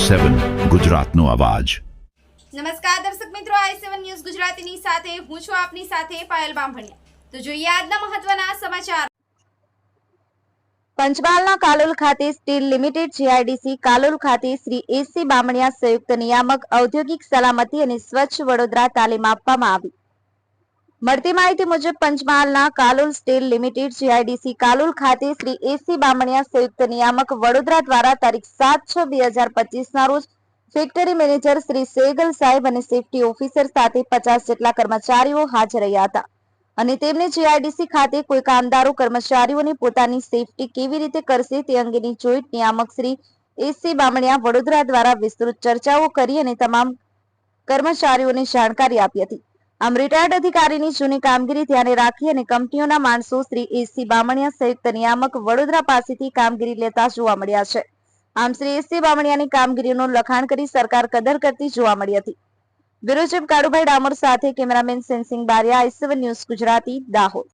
સેવન ગુજરાતનો અવાજ. નમસ્કાર દર્શક મિત્રો આઈ સેવન ન્યૂઝ ગુજરાતીની સાથે હું છું આપની સાથે પાયલ બામભણિયા. તો જોઈએ આજના મહત્વના સમાચાર. પંચમહાલના કાલોલ ખાતે સ્ટીલ લિમિટેડ જીઆઈડીસી કાલોલ ખાતે શ્રી એસી બામણિયા સંયુક્ત નિયામક ઔદ્યોગિક સલામતી અને સ્વચ્છ વડોદરા તાલીમ આપવામાં આવી. મળતી માહિતી મુજબ પંચમહાલના Kalol steel limited GIDC Kalol ખાતે શ્રી એસી બામણિયા સંયુક્ત નિયામક વડોદરા દ્વારા તારીખ સાત છ બે હજાર પચીસના રોજ ફેક્ટરી મેનેજર શ્રી સેગલ સાહેબ અને સેફટી ઓફિસર સાથે પચાસ જેટલા કર્મચારીઓ હાજર રહ્યા હતા. અને તેમને જીઆઈડીસી ખાતે કોઈ કામદારો, કર્મચારીઓને પોતાની સેફટી કેવી રીતે કરશે તે અંગેની જોઈન્ટ નિયામક શ્રી એસી બામણિયા વડોદરા દ્વારા વિસ્તૃત ચર્ચાઓ કરી અને તમામ કર્મચારીઓને જાણકારી આપી હતી. આમ રિટાયર્ડ અધિકારીની જૂની કામગીરી ધ્યાને રાખી અને કંપનીઓના માણસો શ્રી એસી બામણિયા સંયુક્ત નિયામક વડોદરા પાસેથી કામગીરી લેતા જોવા મળ્યા છે. આમ શ્રી એસી બામણિયાની કામગીરીનું લખાણ કરી સરકાર કદર કરતી જોવા મળી હતી. બ્યુરો કાળુભાઈ ડામોર સાથે cameraman Sensing Bariya, I news Gujarati, Dahod.